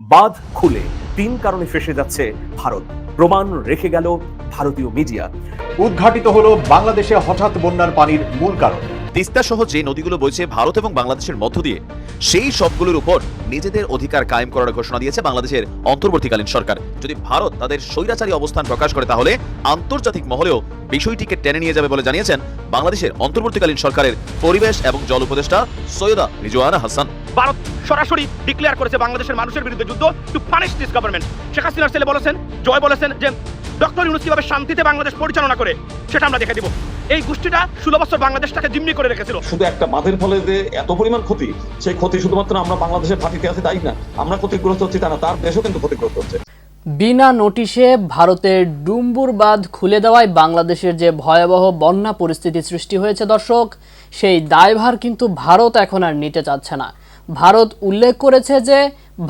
বাঁধ খুলে তিন কারণে ফেসে যাচ্ছে ভারত। প্রমাণ রেখে গেল ভারতীয় মিডিয়া। উদ্ঘাটিত হলো বাংলাদেশে হঠাৎ বন্যার পানির মূল কারণ। তিস্তা সহ যে নদীগুলো বইছে ভারত এবং বাংলাদেশের মধ্য দিয়ে, সেই সবগুলোর উপর নিজেদের অধিকার কায়েম করার ঘোষণা দিয়েছে বাংলাদেশের অন্তর্বর্তীকালীন সরকার। যদি ভারত তাদের স্বৈরাচারী অবস্থান প্রকাশ করে তাহলে আন্তর্জাতিক মহলেও বিষয়টিকে টেনে নিয়ে যাবে বলে জানিয়েছেন বাংলাদেশের অন্তর্বর্তীকালীন সরকারের পরিবেশ এবং জল উপদেষ্টা সৈয়দা রিজওয়ানা হাসান। ভারত সরাসরি ডিক্লেয়ার করেছে বাংলাদেশের মানুষের বিরুদ্ধে যুদ্ধ to punish this government Sheikh হাসিনার ছেলে বলেছেন, জয় বলেছেন যে ডক্টর ইউনুস কীভাবে শান্তিতে বাংলাদেশ পরিচালনা করে, সেটা আমরা দেখে দিব। এই গোষ্ঠীটা ষোলো বছর বাংলাদেশটাকে জিম্মি করে রেখেছিল। শুধু একটা বাঁধের ফলে যে এত পরিমাণ ক্ষতি সেই ক্ষতি শুধুমাত্র আমরা বাংলাদেশের ফাটিতে আছে তাই না? আমরা ক্ষতিগ্রস্ত হচ্ছি তা না? তার দেশও কিন্তু ক্ষতিগ্রস্ত হচ্ছে। বিনা নোটিশে ভারতের ডুম্বুর বাঁধ খুলে দেওয়ায় বাংলাদেশের যে ভয়াবহ বন্যা পরিস্থিতি সৃষ্টি হয়েছে দর্শক সেই দায়ভার কিন্তু ভারত এখন আর নিতে চাচ্ছে না। ভারত উল্লেখ করেছে যে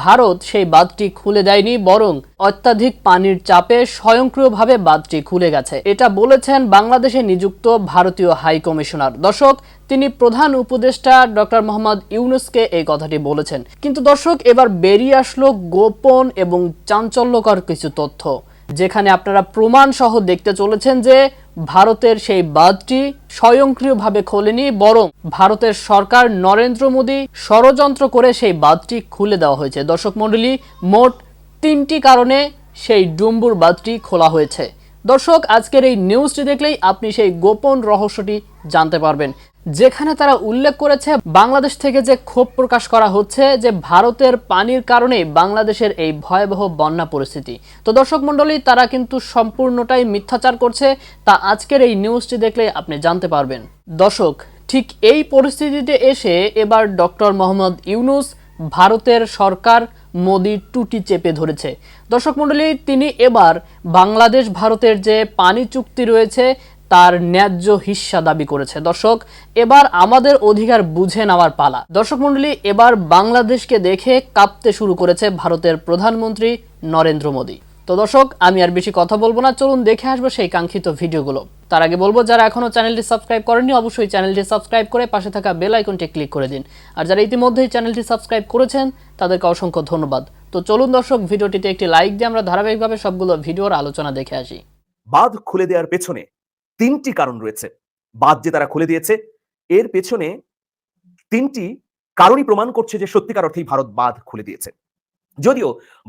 ভারত সেই বাঁধটি খুলে দেয়নি, বরং অত্যাধিক পানির চাপে স্বয়ংক্রিয়ভাবে বাঁধটি খুলে গেছে। এটা বলেছেন বাংলাদেশে নিযুক্ত ভারতীয় হাই কমিশনার। দর্শক, তিনি প্রধান উপদেষ্টা ডক্টর মোহাম্মদ ইউনুসকে এই কথাটি বলেছেন। কিন্তু দর্শক, এবার বেরিয়ে আসলো গোপন এবং চাঞ্চল্যকর কিছু তথ্য, যেখানে আপনারা প্রমাণ সহ দেখতে চলেছেন যে ভারতের সেই বাঁধটি স্বয়ংক্রিয়ভাবে খোলেনি, বরং ভারতের সরকার নরেন্দ্র মোদী ষড়যন্ত্র করে সেই বাঁধটি খুলে দেওয়া হয়েছে। দর্শক মণ্ডলী, মোট তিনটি কারণে সেই ডুম্বুর বাঁধটি খোলা হয়েছে। দর্শক, আজকের এই নিউজটি দেখলেই আপনি সেই গোপন রহস্যটি জানতে পারবেন। যেখানে তারা উল্লেখ করেছে বাংলাদেশ থেকে যে ক্ষোভ প্রকাশ করা হচ্ছে যে ভারতের পানির কারণে বাংলাদেশের এই ভয়াবহ বন্যা পরিস্থিতি। তো দর্শক মণ্ডলী, তারা কিন্তু সম্পূর্ণটাই মিথ্যাচার করছে, তা আজকের এই নিউজটি দেখলে আপনি জানতে পারবেন। দর্শক, ঠিক এই পরিস্থিতিতে এসে এবার ডক্টর মোহাম্মদ ইউনুস ভারতের সরকার মোদির টুটি চেপে ধরেছে। দর্শক মণ্ডলী, তিনি এবার বাংলাদেশ ভারতের যে পানি চুক্তি রয়েছে তার ন্যায্য হিস্সা দাবি করেছে। দর্শক, এবার আমাদের অধিকার বুঝে নেওয়ার পালা। দর্শক মণ্ডলী, এবার বাংলাদেশকে দেখে কাঁপতে শুরু করেছে ভারতের প্রধানমন্ত্রী নরেন্দ্র মোদী। তো দর্শক, আমি আর বেশি কথা বলব না। চলুন দেখে আসব সেই কাঙ্ক্ষিত ভিডিওগুলো। তার আগে বলব, যারা এখনও চ্যানেলটি সাবস্ক্রাইব করেননি, অবশ্যই চ্যানেলটি সাবস্ক্রাইব করে পাশে থাকা বেল আইকনটি ক্লিক করে দিন। আর যারা ইতিমধ্যেই চ্যানেলটি সাবস্ক্রাইব করেছেন, তাদেরকে অসংখ্য ধন্যবাদ। তো চলুন দর্শক, ভিডিওটিতে একটি লাইক দিয়ে আমরা ধারাবাহিকভাবে সবগুলো ভিডিওর আলোচনা দেখে আসি। বাঁধ খুলে দেওয়ার পেছনে তিনটি কারণ রয়েছে। বাঁধ যে তারা খুলে দিয়েছে, এর পেছনে তিনটি কারণই প্রমাণ করছে যে সত্যিকার অর্থেই ভারত বাঁধ খুলে দিয়েছে। যদিও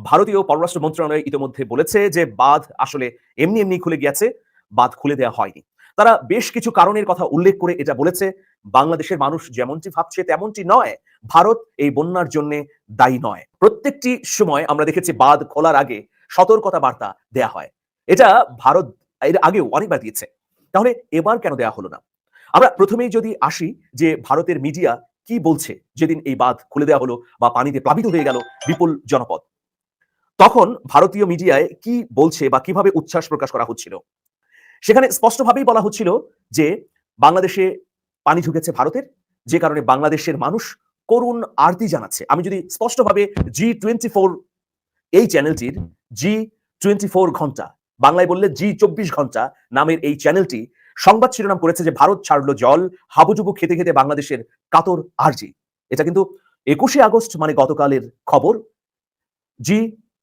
ভারতীয় পররাষ্ট্র মন্ত্রণালয় ইতিমধ্যে বলেছে যে বাঁধ আসলে এমনি এমনি খুলে গিয়েছে, বাঁধ খুলে দেওয়া হয়নি। তারা বেশ কিছু কারণের কথা উল্লেখ করে এটা বলেছে, বাংলাদেশের মানুষ যেমনটি ভাবছে তেমনটি নয়, ভারত এই বন্যার জন্য দায়ী নয়। প্রত্যেকটি সময় আমরা দেখেছি বাঁধ খোলার আগে সতর্কতা বার্তা দেয়া হয়। এটা ভারত এর আগেও অনেকবার দিয়েছে। তাহলে এবার কেন দেয়া হলো না? আমরা প্রথমেই যদি আসি যে ভারতের মিডিয়া কি বলছে যেদিন এই বাঁধ খুলে দেওয়া হলো বা পানিতে প্লাবিত হয়ে গেল বিপুল জনপদ। তখন ভারতীয় মিডিয়ায় কি বলছে বা কীভাবে উচ্ছ্বাস প্রকাশ করা হচ্ছিল? সেখানে স্পষ্টভাবেই বলা হচ্ছিল যে বাংলাদেশে পানি ঢুকেছে ভারতের, যে কারণে বাংলাদেশের মানুষ করুণ আরতি জানাচ্ছে। আমি যদি স্পষ্টভাবে জি টোয়েন্টি ফোর এই চ্যানেলটির জি টোয়েন্টি ফোর ঘণ্টা বাংলায় বললে জি চব্বিশ ঘণ্টা নামের এই চ্যানেলটি সংবাদ শিরোনাম করেছে যে ভারত ছাড়লো জল, হাবুজুবু খেতে খেতে বাংলাদেশের কাতর আরজি। এটা কিন্তু একুশে আগস্ট মানে গতকালের খবর। জি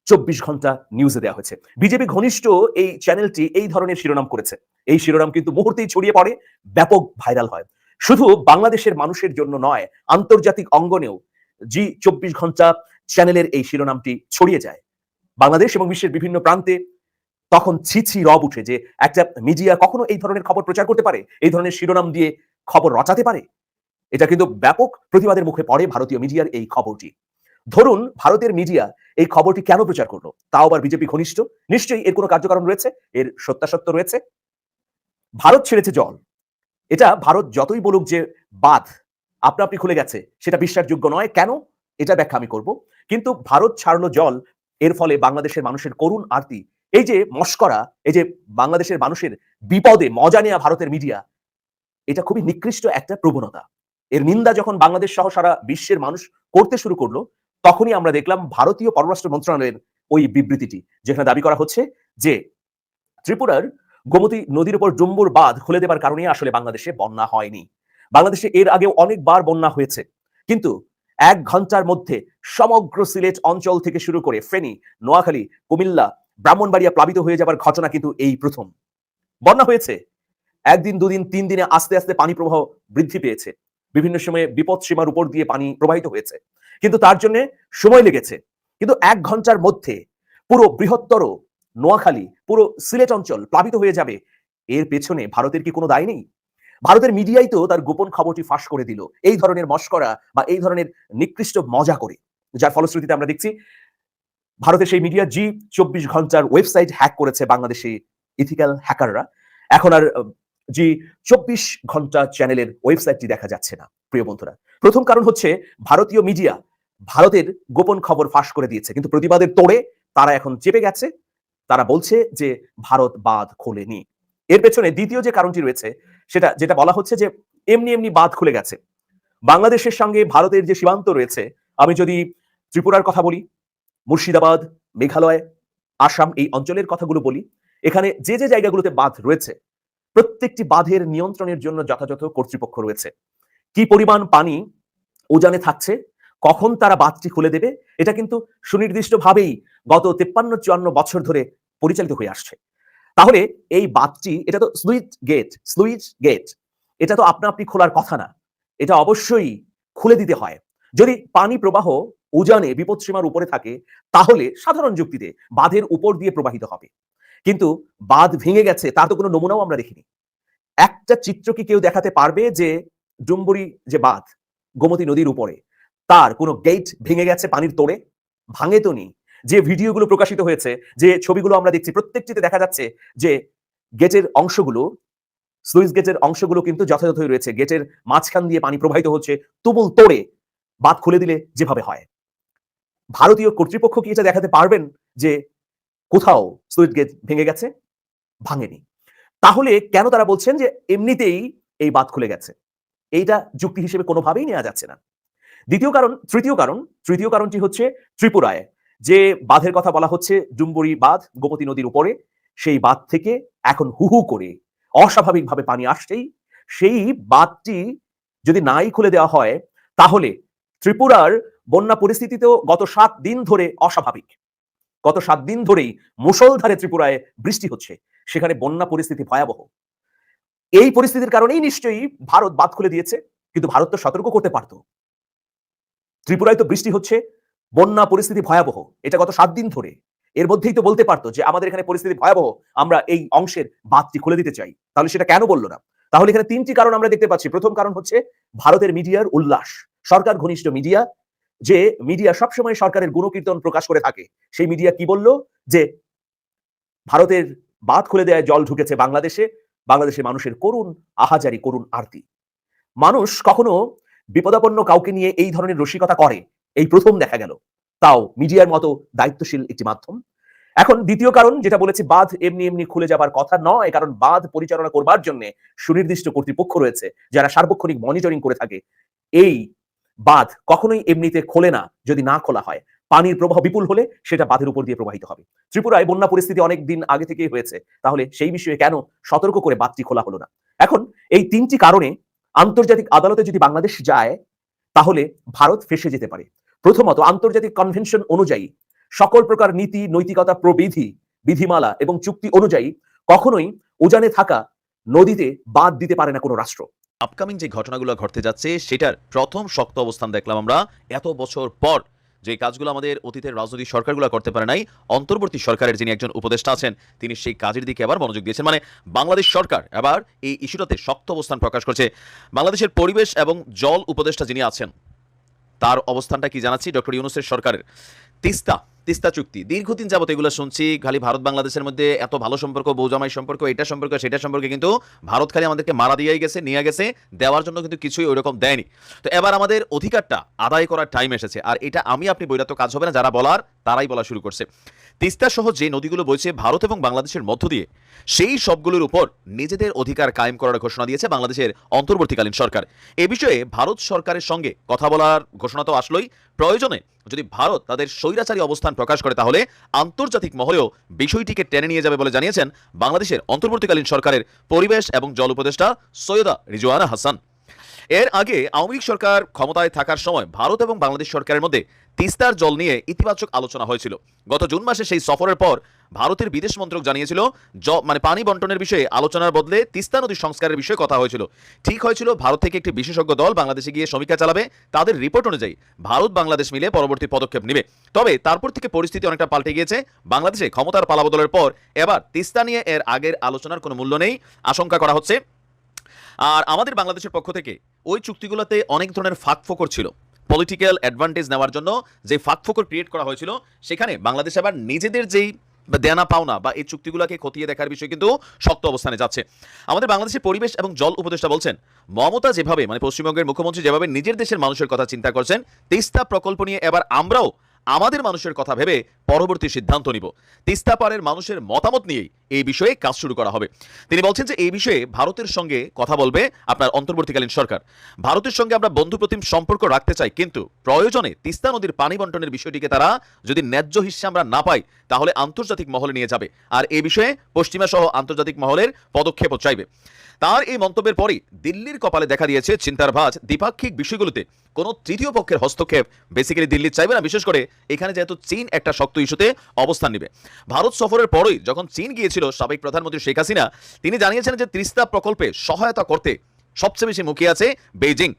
চব্বিশ ঘণ্টা নিউজে দেওয়া হয়েছে। বিজেপি ঘনিষ্ঠ এই চ্যানেলটি এই ধরনের শিরোনাম করেছে। এই শিরোনাম কিন্তু মুহূর্তেই ছড়িয়ে পড়ে, ব্যাপক ভাইরাল হয়। শুধু বাংলাদেশের মানুষের জন্য নয়, আন্তর্জাতিক অঙ্গনেও জি চব্বিশ ঘণ্টা চ্যানেলের এই শিরোনামটি ছড়িয়ে যায়। বাংলাদেশ এবং বিশ্বের বিভিন্ন প্রান্তে তখন ছিছি রব উঠে যে একটা মিডিয়া কখনো এই ধরনের খবর প্রচার করতে পারে, এই ধরনের শিরোনাম দিয়ে খবর রচাতে পারে। এটা কিন্তু ব্যাপক প্রতিবাদের মুখে পড়ে ভারতীয় মিডিয়ার এই খবরটি। ধরুন ভারতের মিডিয়া এই খবরটি কেন প্রচার করল? তাও আবার বিজেপি ঘনিষ্ঠ? নিশ্চয়ই এর কোনো কার্যকারণ রয়েছে? এর সত্যাসত্য রয়েছে? ভারত ছেড়েছে জল। এটা ভারত যতই বলুক যে বাঁধ, আপনা আপনি খুলে গেছে, সেটা বিশ্বাসযোগ্য নয়। কেন? এটা ব্যাখ্যা আমি করব। কিন্তু ভারত ছাড়লো জল, এর ফলে বাংলাদেশের মানুষের করুণ আরতি এই যে মস্করা, এই যে বাংলাদেশের মানুষের বিপদে মজা নেওয়া ভারতের মিডিয়া, এটা খুবই নিকৃষ্ট একটা প্রবণতা। এর নিন্দা যখন বাংলাদেশ সহ সারা বিশ্বের মানুষ করতে শুরু করল, তখনই আমরা দেখলাম ভারতীয় পররাষ্ট্র মন্ত্রণালয়ের ওই বিবৃতিটি, যেখানে দাবি করা হচ্ছে যে, ত্রিপুরার গোমতী নদীর উপর ডুম্বুর বাঁধ খুলে দেবার কারণে আসলে বাংলাদেশে বন্যা হয়নি। বাংলাদেশে এর আগেও অনেকবার বন্যা হয়েছে। কিন্তু এক ঘণ্টার মধ্যে সমগ্র সিলেট অঞ্চল থেকে শুরু করে ফেনী, নোয়াখালী, কুমিল্লা ব্রাহ্মণবাড়িয়া প্লাবিত হয়ে যাবার ঘটনা কিন্তু এই প্রথম। বন্যা হয়েছে। একদিন, দুদিন, তিন দিনে আস্তে আস্তে পানি প্রবাহ বৃদ্ধি পেয়েছে। বিভিন্ন সময়ে বিপদ সীমার উপর দিয়ে পানি প্রবাহিত হয়েছে। কিন্তু তার জন্য সময় লেগেছে। কিন্তু এক ঘণ্টার মধ্যে পুরো বৃহত্তর নোয়াখালী, পুরো সিলেট অঞ্চল প্লাবিত হয়ে যাবে। এর পেছনে ভারতের কি কোনো দায় নেই? ভারতের মিডিয়াই তো তার গোপন খবরটি ফাঁস করে দিল। এই ধরনের মস্করা বা এই ধরনের নিকৃষ্ট মজা করে। যার ফলশ্রুতিতে আমরা দেখছি ভারতের সেই মিডিয়া জি চব্বিশ ঘণ্টার ওয়েবসাইট হ্যাক করেছে বাংলাদেশি ইথিক্যাল হ্যাকাররা। এখন আর জি চব্বিশ ঘণ্টা চ্যানেলের ওয়েবসাইটটি দেখা যাচ্ছে না, প্রিয় বন্ধুরা। প্রথম কারণ হচ্ছে ভারতীয় মিডিয়া ভারতের গোপন খবর ফাঁস করে দিয়েছে, কিন্তু প্রতিবাদের তোড়ে তারা এখন চেপে গেছে। তারা বলছে যে ভারত বাঁধ খোলেনি। এর পেছনে দ্বিতীয় যে কারণটি রয়েছে, সেটা, যেটা বলা হচ্ছে যে এমনি এমনি বাঁধ খুলে গেছে। বাংলাদেশের সঙ্গে ভারতের যে সীমান্ত রয়েছে, আমি যদি ত্রিপুরার কথা বলি মুর্শিদাবাদ, মেঘালয়, আসাম এই অঞ্চলের কথাগুলো বলি। এখানে যে যে জায়গাগুলোতে বাঁধ রয়েছে, প্রত্যেকটি বাঁধের নিয়ন্ত্রণের জন্য যথাযথ কর্তৃপক্ষ রয়েছে। কি পরিমাণ পানি উজানে থাকছে, কখন তারা বাঁধটি খুলে দেবে, এটা কিন্তু সুনির্দিষ্টভাবেই গত তেপ্পান্ন চুয়ান্ন বছর ধরে পরিচালিত হয়ে আসছে। তাহলে এই বাঁধটি, এটা তো স্লুইস গেট স্লুইস গেট, এটা তো আপনা আপনি খোলার কথা না। এটা অবশ্যই খুলে দিতে হয়। যদি পানি প্রবাহ উজানে বিপদসীমার উপরে থাকে, তাহলে সাধারণ যুক্তিতে বাঁধের উপর দিয়ে প্রবাহিত হবে। কিন্তু বাঁধ ভেঙে গেছে, তার তো কোনো নমুনাও আমরা দেখিনি। একটা চিত্র কি কেউ দেখাতে পারবে যে ডুম্বুরি যে বাঁধ, গোমতী নদীর উপরে, তার কোনো গেট ভেঙে গেছে পানির তোড়ে? ভাঙে তো নি যে ভিডিওগুলো প্রকাশিত হয়েছে, যে ছবিগুলো আমরা দেখছি, প্রত্যেকটিতে দেখা যাচ্ছে যে গেটের অংশগুলো স্লুইস গেটের অংশগুলো কিন্তু যথাযথই রয়েছে। গেটের মাঝখান দিয়ে পানি প্রবাহিত হচ্ছে, তুমুল তোড়ে বাঁধ খুলে দিলে যেভাবে হয়। ভারতীয় কর্তৃপক্ষ কি এটা দেখাতে পারবেন যে কোথাও স্লুইস গেট ভেঙে গেছে? ভাঙেনি। তাহলে কেন তারা বলছেন যে এমনিতেই এই বাঁধ খুলে গেছে? এইটা যুক্তি হিসেবে কোনোভাবেই নেওয়া যাচ্ছে না। দ্বিতীয় কারণ, তৃতীয় কারণ, তৃতীয় কারণটি হচ্ছে ত্রিপুরায়। যে বাঁধের কথা বলা হচ্ছে, ডুম্বুরি বাঁধ গোমতী নদীর উপরে, সেই বাঁধ থেকে এখন হুহু করে অস্বাভাবিকভাবে পানি আসছেই। সেই বাঁধটি যদি নাই খুলে দেওয়া হয়, তাহলে ত্রিপুরার বন্যা পরিস্থিতিতেও গত সাত দিন ধরে অস্বাভাবিক। গত সাত দিন ধরেই মুষলধারে ত্রিপুরায় বৃষ্টি হচ্ছে। সেখানে বন্যা পরিস্থিতি ভয়াবহ। এই পরিস্থিতির কারণেই নিশ্চয়ই ভারত বাদ খুলে দিয়েছে, কিন্তু ভারত তো সতর্ক করতে পারত। ত্রিপুরায় তো বৃষ্টি হচ্ছে, বন্যা পরিস্থিতি ভয়াবহ, এটা গত সাত দিন ধরে। এর মধ্যেই তো বলতে পারতো যে আমাদের এখানে পরিস্থিতি ভয়াবহ, আমরা এই অংশের বাঁধটি খুলে দিতে চাই। তাহলে সেটা কেন বলল না? তাহলে এখানে তিনটি কারণ আমরা দেখতে পাচ্ছি। প্রথম কারণ হচ্ছে, ভারতের মিডিয়ার উল্লাস। সরকার ঘনিষ্ঠ মিডিয়া যে মিডিয়া সবসময় সরকারের গুণকীর্তন প্রকাশ করে থাকে। সেই মিডিয়া কি বলল? যে ভারতের বাঁধ খুলে দেয় জল ঢুকেছে বাংলাদেশে বাংলাদেশের মানুষের করুণ আহাজারি, করুণ আরতি। মানুষ কখনো বিপদাপন্ন কাউকে নিয়ে এই ধরনের রসিকতা করে, এই প্রথম দেখা গেল। তাও মিডিয়ার মতো দায়িত্বশীল একটি মাধ্যম। এখন দ্বিতীয় কারণ যেটা বলেছি, বাঁধ এমনি এমনি খুলে যাবার কথা নয়, কারণ বাঁধ পরিচালনা করবার জন্য সুনির্দিষ্ট কর্তৃপক্ষ রয়েছে, যারা সার্বক্ষণিক মনিটরিং করে থাকে। এই বাঁধ কখনোই এমনিতে খোলে না যদি না খোলা হয়। পানির প্রবাহ বিপুল হলে সেটা বাঁধের উপর দিয়ে প্রবাহিত হবে। ত্রিপুরায় বন্যা পরিস্থিতি অনেক দিন আগে থেকেই হয়েছে। তাহলে সেই বিষয়ে কেন সতর্ক করে বাঁধটি খোলা হলো না? এখন এই তিনটি কারণে আন্তর্জাতিক আদালতে যদি বাংলাদেশ যায়, তাহলে ভারত ফেসে যেতে পারে। প্রথমত, আন্তর্জাতিক কনভেনশন অনুযায়ী সকল প্রকার নীতি, নৈতিকতা প্রবিধি, বিধিমালা এবং চুক্তি অনুযায়ী কখনোই উজানে থাকা নদীতে বাদ দিতে পারে না কোনো রাষ্ট্র। আপকামিং যে ঘটনাগুলো ঘটতে যাচ্ছে, সেটার প্রথম শক্ত অবস্থান দেখলাম আমরা। এত বছর পর যে কাজগুলো আমাদের অতীতের রাজনৈতিক সরকারগুলো করতে পারে নাই, অন্তর্বর্তী সরকারের যিনি একজন উপদেষ্টা আছেন, তিনি সেই কাজের দিকে আবার মনোযোগ দিয়েছেন। মানে বাংলাদেশ সরকার এবার এই ইস্যুটাতে শক্ত অবস্থান প্রকাশ করছে। বাংলাদেশের পরিবেশ এবং জল উপদেষ্টা যিনি আছেন তার অবস্থানটা কি জানাচ্ছি? ডক্টর ইউনুসের সরকারের। তিস্তা তিস্তা চুক্তি। দীর্ঘদিন যাবত এগুলো শুনছি, খালি ভারত বাংলাদেশের মধ্যে এত ভালো সম্পর্ক বৌজামাই সম্পর্ক, এটা সম্পর্ক, সেটা সম্পর্কে কিন্তু ভারত খালি আমাদেরকে মারা দিয়ে গেছে, নিয়ে গেছে, দেওয়ার জন্য কিন্তু কিছুই ওইরকম দেয়নি। তো এবার আমাদের অধিকারটা আদায় করার টাইম এসেছে। আর এটা আমি, আপনি তো কাজ হবে না, যারা বলার, তারাই বলা শুরু করছে। তিস্তা সহ যে নদীগুলো বইছে ভারত এবং বাংলাদেশের মধ্য দিয়ে, সেই সবগুলোর উপর নিজেদের অধিকার কায়েম করার ঘোষণা দিয়েছে বাংলাদেশের অন্তর্বর্তীকালীন সরকার। এ বিষয়ে ভারত সরকারের সঙ্গে কথা বলার ঘোষণা তো আসলোই। প্রয়োজনে যদি ভারত তাদের স্বৈরাচারী অবস্থান প্রকাশ করে, তাহলে আন্তর্জাতিক মহলেও বিষয়টিকে টেনে নিয়ে যাবে বলে জানিয়েছেন বাংলাদেশের অন্তর্বর্তীকালীন সরকারের পরিবেশ এবং জল উপদেষ্টা সৈয়দা রিজওয়ানা হাসান। এর আগে আওয়ামী লীগ সরকার ক্ষমতায় থাকার সময় ভারত এবং বাংলাদেশ সরকারের মধ্যে তিস্তার জল নিয়ে ইতিবাচক আলোচনা হয়েছিল। গত জুন মাসে সেই সফরের পর ভারতের বিদেশ মন্ত্রক জানিয়েছিল মানে পানি বন্টনের বিষয়ে আলোচনার বদলে তিস্তা নদী সংস্কারের বিষয়ে কথা হয়েছিল। ঠিক হয়েছিল, ভারত থেকে একটি বিশেষজ্ঞ দল বাংলাদেশে গিয়ে সমীক্ষা চালাবে। তাদের রিপোর্ট অনুযায়ী ভারত, বাংলাদেশ মিলে পরবর্তী পদক্ষেপ নেবে। তবে তারপর থেকে পরিস্থিতি অনেকটা পাল্টে গিয়েছে। বাংলাদেশে ক্ষমতার পালাবদলের পর এবার তিস্তা নিয়ে এর আগের আলোচনার কোনো মূল্য নেই। আশঙ্কা করা হচ্ছে। আর আমাদের বাংলাদেশের পক্ষ থেকে ওই চুক্তিগুলোতে অনেক ধরনের ফাঁক ফোকর ছিল। পলিটিক্যাল অ্যাডভান্টেজ নেওয়ার জন্য যে ফাঁক ফোকর ক্রিয়েট করা হয়েছিল, সেখানে বাংলাদেশ আবার নিজেদের যেই বা দেনা পাওনা বা এই চুক্তিগুলোকে খতিয়ে দেখার বিষয়ে কিন্তু শক্ত অবস্থানে যাচ্ছে। আমাদের বাংলাদেশের পরিবেশ এবং জল উপদেষ্টা বলছেন, মমতা যেভাবে মানে পশ্চিমবঙ্গের মুখ্যমন্ত্রী যেভাবে নিজের দেশের মানুষের কথা চিন্তা করছেন, তিস্তা প্রকল্প নিয়ে এবার আমরাও আমাদের মানুষের কথা ভেবে পরবর্তী সিদ্ধান্ত নিব। তিস্তা পারের মানুষের মতামত নিয়েই এই বিষয়ে কাজ শুরু করা হবে। তিনি বলছেন যে, এই বিষয়ে ভারতের সঙ্গে কথা বলবে আপনার অন্তর্বর্তীকালীন সরকার। ভারতের সঙ্গে আমরা বন্ধু বন্ধুপ্রতিম সম্পর্ক রাখতে চাই, কিন্তু প্রয়োজনে তিস্তা নদীর পানি বন্টনের বিষয়টিকে তারা যদি ন্যায্য হিসেবে আমরা না পাই, তাহলে আন্তর্জাতিক মহলে নিয়ে যাবে। আর এই বিষয়ে পশ্চিমা সহ আন্তর্জাতিক মহলের পদক্ষেপও চাইবে। তার এই মন্তব্যের পরই দিল্লির কপালে দেখা দিয়েছে চিন্তার ভাঁজ দ্বিপাক্ষিক বিষয়গুলোতে। কোনো তৃতীয় পক্ষের হস্তক্ষেপ বেসিক্যালি দিল্লি চাইবে না, বিশেষ করে এখানে যেহেতু চীন একটা শক্ত ইস্যুতে অবস্থান নেবে। ভারত সফরের পরই যখন চীন গিয়েছিল সাবেক প্রধানমন্ত্রী শেখ হাসিনা, তিনি জানিয়েছেন যে তিস্তা প্রকল্পে সহায়তা করতে সবচেয়ে বেশি মুখিয়ে আছে বেইজিং।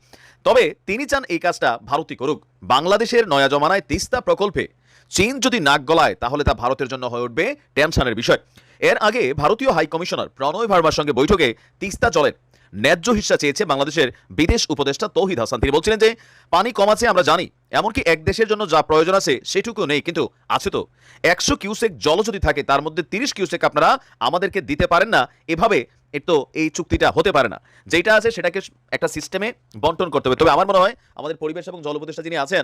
তবে তিনি চান এই কাজটা ভারতই করুক। বাংলাদেশের নয়া জমানায় তিস্তা প্রকল্পে চীন যদি নাক গলায়, তাহলে তা ভারতের জন্য হয়ে উঠবে টেনশনের বিষয়। এর আগে ভারতীয় হাই কমিশনার প্রণয় ভার্মার সঙ্গে বৈঠকে তিস্তা জলের ন্যায্য হিস্সা চেয়েছে বাংলাদেশের বিদেশ উপদেষ্টা তৌহিদ হাসান। তিনি বলছিলেন যে, পানি কমাচ্ছে আমরা জানি, এমনকি এক দেশের জন্য যা প্রয়োজন আছে সেটুকু নেই, কিন্তু আছে তো। একশো কিউসেক জল যদি থাকে, তার মধ্যে তিরিশ কিউসেক আপনারা আমাদেরকে দিতে পারেন না, এভাবে তো এই চুক্তিটা হতে পারে না। যেটা আছে সেটাকে একটা সিস্টেমে বন্টন করতে হবে। তবে আমার মনে হয় আমাদের পরিবেশ এবং জল উপদেষ্টা যিনি আছেন,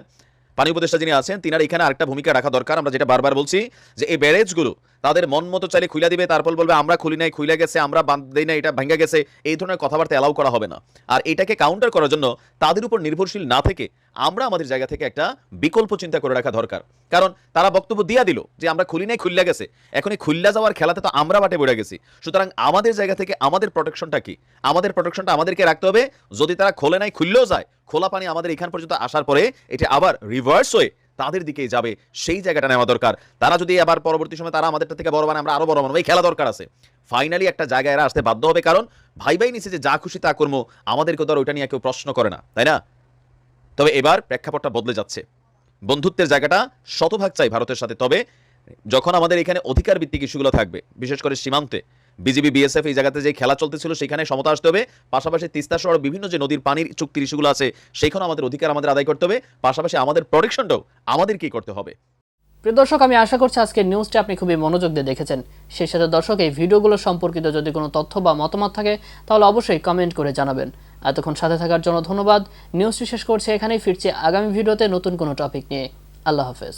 পানি উপদেষ্টা যিনি আছেন, তিনার এখানে আরেকটা ভূমিকা রাখা দরকার। আমরা যেটা বারবার বলছি যে, এই ব্যারেজগুলো তাদের মন মতো চাইলে খুলে দিবে, তারপর বলবে, আমরা খুলি নাই খুলে গেছে, আমরা দেই না এটা ভেঙে গেছে। এই ধরনের কথাবার্তা অ্যালাউ করা হবে না। আর এটাকে কাউন্টার করার জন্য তাদের উপর নির্ভরশীল না থেকে আমরা আমাদের জায়গা থেকে একটা বিকল্প চিন্তা করে রাখা দরকার। কারণ তারা বক্তব্য দিয়া দিল যে, আমরা খুলি নাই খুললা গেছে। এখন এই খুললা যাওয়ার খেলাতে তো আমরা বাটে বেড়ে গেছি। সুতরাং আমাদের জায়গা থেকে আমাদের প্রোটেকশনটা কি? আমাদের প্রোটেকশনটা আমাদেরকে রাখতে হবে। যদি তারা খোলে নাই, খুললেও যায়। খোলা পানি আমাদের এখান পর্যন্ত আসার পরে এটা আবার রিভার্স হয়ে তাদের দিকেই যাবে, সেই জায়গাটা নেওয়া দরকার। তারা যদি আবার পরবর্তী সময় তারা আমাদেরটা থেকে বড় বানায়, আমরা আরও বড় বানাবো। এই খেলা দরকার আছে। ফাইনালি একটা জায়গায় এরা আসতে বাধ্য হবে, কারণ ভাই ভাই নিচে যে যা খুশি তা কর্ম আমাদেরকে তো আর ওইটা নিয়ে কেউ প্রশ্ন করে না, তাই না? তবে এবার প্রেক্ষাপটটা বদলে যাচ্ছে। বন্ধুত্বের জায়গাটা শতভাগ চাই ভারতের সাথে। তবে যখন আমাদের এখানে অধিকার ভিত্তিক ইস্যুগুলো থাকবে, বিশেষ করে সীমান্তে বিজিবি বিএসএফ এই জায়গাতে যে খেলা চলতেছিল, সেখানে সমতা আসতে হবে। পাশাপাশি তিস্তা সহ বিভিন্ন যে নদীর পানির চুক্তির ইস্যুগুলো আছে সেখানে আমাদের অধিকার আমাদের আদায় করতে হবে। পাশাপাশি আমাদের প্রোটেকশনটাও আমাদেরকেই করতে হবে? প্রিয় দর্শক, আমি আশা করছি আজকের নিউজটা আপনি খুবই মনোযোগ দিয়ে দেখেছেন। সেই সাথে দর্শক, এই ভিডিওগুলো সম্পর্কিত যদি কোনো তথ্য বা মতামত থাকে, তাহলে অবশ্যই কমেন্ট করে জানাবেন। এতক্ষণ সাথে থাকার জন্য ধন্যবাদ। নিউজটি শেষ করছে এখানেই, ফিরছি আগামী ভিডিওতে নতুন কোনো টপিক নিয়ে। আল্লাহ হাফেজ।